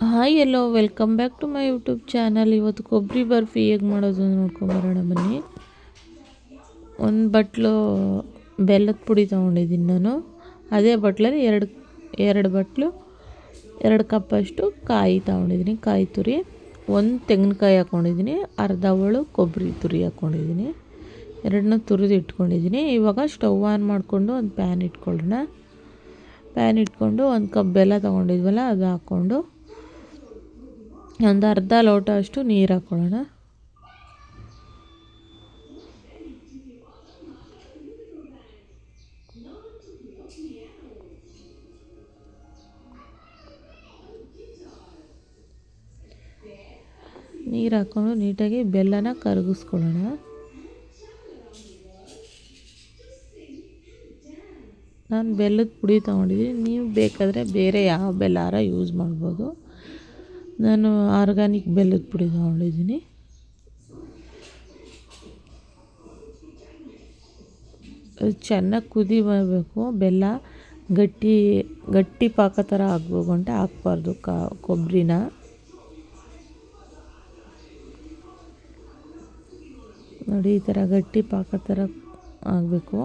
Hi hello welcome back to my YouTube channel ಇವತ್ತು ಕೊಬ್ಬರಿ ಬರ್ಫಿ ಹೇಗೆ ಮಾಡೋದು ನೋಡ್ಕೊಂಬರೋಣ ಬನ್ನಿ. ಒಂದು ಬಟ್ಲು ಬೆಲ್ಲದ ಪುಡಿ ತೊಗೊಂಡಿದ್ದೀನಿ ನಾನು. ಅದೇ ಬಟ್ಲಲ್ಲಿ ಎರಡು ಎರಡು ಬಟ್ಲು, ಎರಡು ಕಪ್ಪಷ್ಟು ಕಾಯಿ ತೊಗೊಂಡಿದ್ದೀನಿ. ಕಾಯಿ ತುರಿ, ಒಂದು ತೆಂಗಿನಕಾಯಿ ಹಾಕ್ಕೊಂಡಿದ್ದೀನಿ ಅರ್ಧ ಅವಳು ಕೊಬ್ಬರಿ ತುರಿ ಹಾಕ್ಕೊಂಡಿದ್ದೀನಿ ಎರಡನ್ನ ತುರಿದು ಇಟ್ಕೊಂಡಿದ್ದೀನಿ. ಇವಾಗ ಸ್ಟವ್ ಆನ್ ಮಾಡಿಕೊಂಡು ಒಂದು ಪ್ಯಾನ್ ಇಟ್ಕೊಳ್ಳೋಣ. ಪ್ಯಾನ್ ಇಟ್ಕೊಂಡು ಒಂದು ಕಪ್ ಬೆಲ್ಲ ತೊಗೊಂಡಿದ್ವಲ್ಲ, ಅದು ಹಾಕ್ಕೊಂಡು ಒಂದು ಅರ್ಧ ಲೋಟ ಅಷ್ಟು ನೀರು ಹಾಕ್ಕೊಳ್ಳೋಣ ನೀರು ಹಾಕ್ಕೊಂಡು ನೀಟಾಗಿ ಬೆಲ್ಲನ ಕರಗಿಸ್ಕೊಳ್ಳೋಣ. ನಾನು ಬೆಲ್ಲದ ಪುಡಿ ತೊಗೊಂಡಿದ್ದೀನಿ. ನೀವು ಬೇಕಾದರೆ ಬೇರೆ ಯಾವ ಬೆಲ್ಲಾರ ಯೂಸ್ ಮಾಡ್ಬೋದು. ನಾನು ಆರ್ಗಾನಿಕ್ ಬೆಲ್ಲದ ಪುಡಿ ತಗೊಂಡಿದ್ದೀನಿ. ಅದು ಚೆನ್ನಾಗಿ ಕುದಿ ಬರಬೇಕು, ಬೆಲ್ಲ ಗಟ್ಟಿ ಗಟ್ಟಿ ಪಾಕ ಥರ ಆಗಬೇಕು ಅಂತ ಹಾಕ್ಬಾರ್ದು, ಕಾ ಕೊಬ್ಬರಿನ ನೋಡಿ, ಈ ಥರ ಗಟ್ಟಿ ಪಾಕ ಥರ ಆಗಬೇಕು.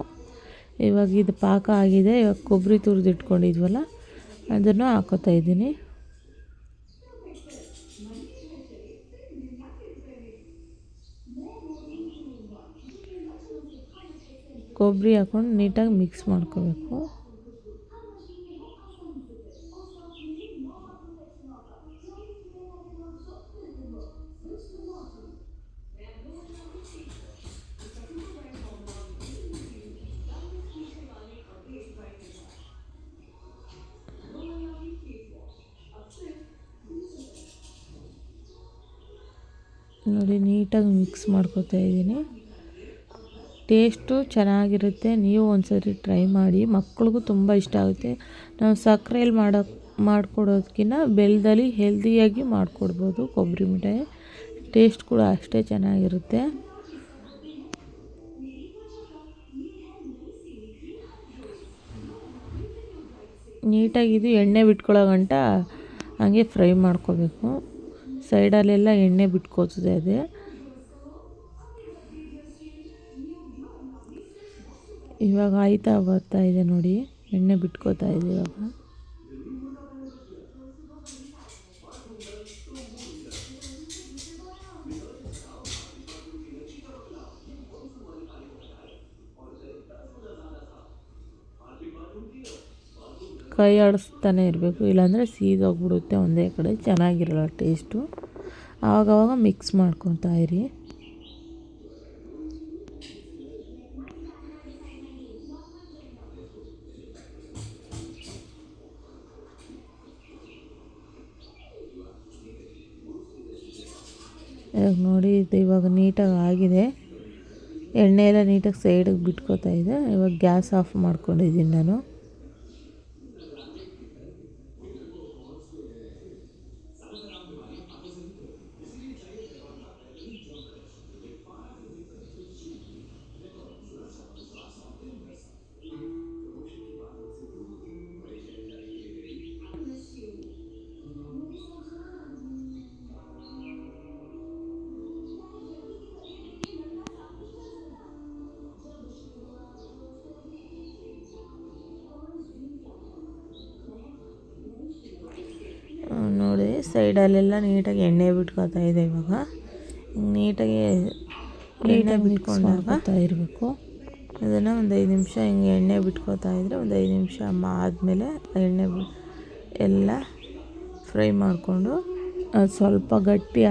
ಇವಾಗ ಇದು ಪಾಕ ಆಗಿದೆ, ಇವಾಗ ಕೊಬ್ಬರಿ ತುರಿದಿಟ್ಕೊಂಡಿದ್ವಲ್ಲ, ಅದನ್ನು ಹಾಕೋತಾ ಇದ್ದೀನಿ. ಕೊಬ್ಬರಿ ಹಾಕ್ಕೊಂಡು ನೀಟಾಗಿ ಮಿಕ್ಸ್ ಮಾಡ್ಕೋಬೇಕು. ನೋಡಿ ನೀಟಾಗಿ ಮಿಕ್ಸ್ ಮಾಡ್ಕೋತಾ ಇದ್ದೀನಿ. ಟೇಸ್ಟು ಚೆನ್ನಾಗಿರುತ್ತೆ. ನೀವು ಒಂದ್ಸರಿ ಟ್ರೈ ಮಾಡಿ. ಮಕ್ಳಿಗೂ ತುಂಬ ಇಷ್ಟ ಆಗುತ್ತೆ. ನಾವು ಸಕ್ಕರೆಯಲ್ಲಿ ಮಾಡೋ ಮಾಡಿಕೊಡೋದಕ್ಕಿಂತ ಬೆಲ್ಲದಲ್ಲಿ ಹೆಲ್ದಿಯಾಗಿ ಮಾಡಿಕೊಡ್ಬೋದು ಕೊಬ್ಬರಿ ಮಿಠಾಯಿ. ಟೇಸ್ಟ್ ಕೂಡ ಅಷ್ಟೇ ಚೆನ್ನಾಗಿರುತ್ತೆ. ನೀಟಾಗಿ ಇದು ಎಣ್ಣೆ ಬಿಟ್ಕೊಳ್ಳೋ ಗಂಟ ಹಾಗೆ ಫ್ರೈ ಮಾಡ್ಕೋಬೇಕು. ಸೈಡಲ್ಲೆಲ್ಲ ಎಣ್ಣೆ ಬಿಟ್ಕೋತದೆ ಅದೇ. ಇವಾಗ ಆಯ್ತಾ ಬರ್ತಾ ಇದೆ ನೋಡಿ. ಎಣ್ಣೆ ಬಿಟ್ಕೋತಾ ಇದೆ ಇವಾಗ. ಕೈ ಆಡಿಸ್ತಾನೆ ಇರಬೇಕು, ಇಲ್ಲಾಂದರೆ ಸೀದೋಗ್ಬಿಡುತ್ತೆ ಒಂದೇ ಕಡೆ. ಚೆನ್ನಾಗಿರಲ್ಲ ಟೇಸ್ಟು ಆವಾಗವಾಗ ಮಿಕ್ಸ್ ಮಾಡ್ಕೊತಾ ಇರಿ. ನೋಡಿ, ಇದು ಇವಾಗ ನೀಟಾಗಿ ಆಗಿದೆ. ಎಣ್ಣೆ ಎಲ್ಲ ನೀಟಾಗಿ ಸೈಡಿಗೆ ಬಿಟ್ಕೋತಾ ಇದೆ. ಇವಾಗ ಗ್ಯಾಸ್ ಆಫ್ ಮಾಡ್ಕೊಂಡಿದ್ದೀನಿ ನಾನು. ಸೈಡಲ್ಲೆಲ್ಲ ನೀಟಾಗಿ ಎಣ್ಣೆ ಬಿಟ್ಕೊತಾ ಇದೆ ಇವಾಗ. ನೀಟಾಗಿ ಎಣ್ಣೆ ಬಿಟ್ಕೊಂಡಾಗ ಇರಬೇಕು. ಅದನ್ನು ಒಂದು ಐದು ನಿಮಿಷ ಹಿಂಗೆ ಎಣ್ಣೆ ಬಿಟ್ಕೋತಾ ಇದ್ದರೆ ಒಂದು ಐದು ನಿಮಿಷ ಆದಮೇಲೆ ಎಣ್ಣೆ ಎಲ್ಲ ಫ್ರೈ ಮಾಡಿಕೊಂಡು ಅದು ಸ್ವಲ್ಪ ಗಟ್ಟಿ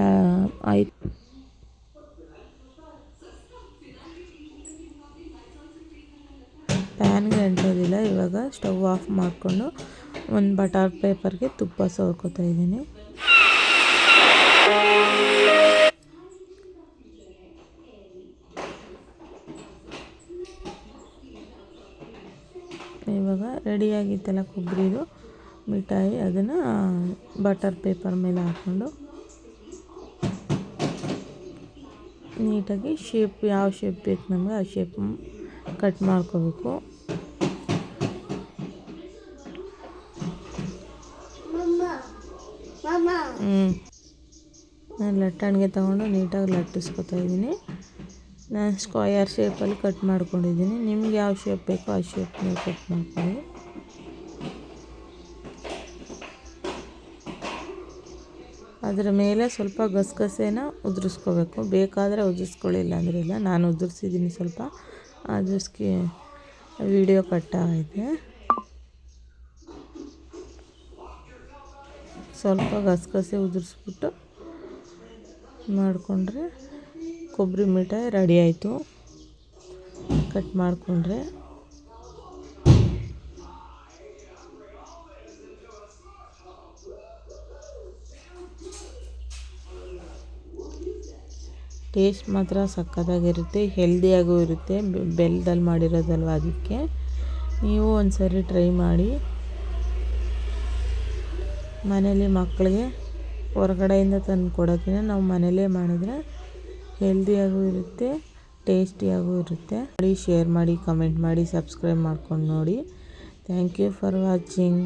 ಆಯ್ತು. ಪ್ಯಾನ್ಗೆ ಅಂಟೋದಿಲ್ಲ ಇವಾಗ ಸ್ಟವ್ ಆಫ್ ಮಾಡಿಕೊಂಡು ಒಂದು ಬಟರ್ ಪೇಪರ್ಗೆ ತುಪ್ಪ ಸೋರ್ಕೋತಾ ಇದ್ದೀನಿ. ಇವಾಗ ರೆಡಿಯಾಗಿತ್ತಲ್ಲ ಕೊಬ್ಬರಿದು ಮಿಠಾಯಿ ಅದನ್ನು ಬಟರ್ ಪೇಪರ್ ಮೇಲೆ ಹಾಕ್ಕೊಂಡು ನೀಟಾಗಿ ಶೇಪ್ ಯಾವ ಶೇಪ್ ಬೇಕು ನಮಗೆ ಆ ಶೇಪ್ ಕಟ್ ಮಾಡ್ಕೋಬೇಕು. ಹ್ಞೂ ನಾನು ಲಟ್ಟಣಿಗೆ ತೊಗೊಂಡು ನೀಟಾಗಿ ಲಟ್ಟಿಸ್ಕೊತಾ ಇದ್ದೀನಿ. ನಾನು ಸ್ಕ್ವಯರ್ ಶೇಪಲ್ಲಿ ಕಟ್ ಮಾಡ್ಕೊಂಡಿದ್ದೀನಿ. ನಿಮ್ಗೆ ಯಾವ ಶೇಪ್ ಬೇಕೋ ಆ ಶೇಪ್ನ ಕಟ್ ಮಾಡ್ಕೊಳ್ಳಿ. ಅದರ ಮೇಲೆ ಸ್ವಲ್ಪ ಗಸಗಸೆನ ಉದುರಿಸ್ಕೋಬೇಕು. ಬೇಕಾದರೆ ಉದುರಿಸ್ಕೊಳ್ಳಿಲ್ಲ ಅಂದರೆ ಇಲ್ಲ. ನಾನು ಉದುರಿಸಿದ್ದೀನಿ ಸ್ವಲ್ಪ. ಅದಕ್ಕೆ ವಿಡಿಯೋ ಕಟ್ ಆಗೈತೆ ಸ್ವಲ್ಪ ಗಸಗಸೆ ಉದುರಿಸ್ಬಿಟ್ಟು ಮಾಡಿಕೊಂಡ್ರೆ ಕೊಬ್ಬರಿ ಮಿಠಾಯಿ ರೆಡಿ ಆಯಿತು. ಕಟ್ ಮಾಡಿಕೊಂಡ್ರೆ. ಟೇಸ್ಟ್ ಮಾತ್ರ ಸಕ್ಕತ್ತಾಗಿರುತ್ತೆ ಹೆಲ್ದಿಯಾಗೂ ಇರುತ್ತೆ ಬೆಲ್ಲದಲ್ಲಿ ಮಾಡಿರೋದಲ್ವ ಅದಕ್ಕೆ. ನೀವು ಒಂದು ಸರಿ ಟ್ರೈ ಮಾಡಿ. ಮನೇಲಿ ಮಕ್ಕಳಿಗೆ ಹೊರಗಡೆಯಿಂದ ತಂದು ಕೊಡೋಕ್ಕಿಂತ ನಾವು ಮನೇಲೇ ಮಾಡಿದ್ರೆ ಹೆಲ್ದಿಯಾಗೂ ಇರುತ್ತೆ ಟೇಸ್ಟಿಯಾಗೂ ಇರುತ್ತೆ. ನೋಡಿ ಶೇರ್ ಮಾಡಿ ಕಮೆಂಟ್ ಮಾಡಿ ಸಬ್ಸ್ಕ್ರೈಬ್ ಮಾಡ್ಕೊಂಡು ನೋಡಿ. Thank you for watching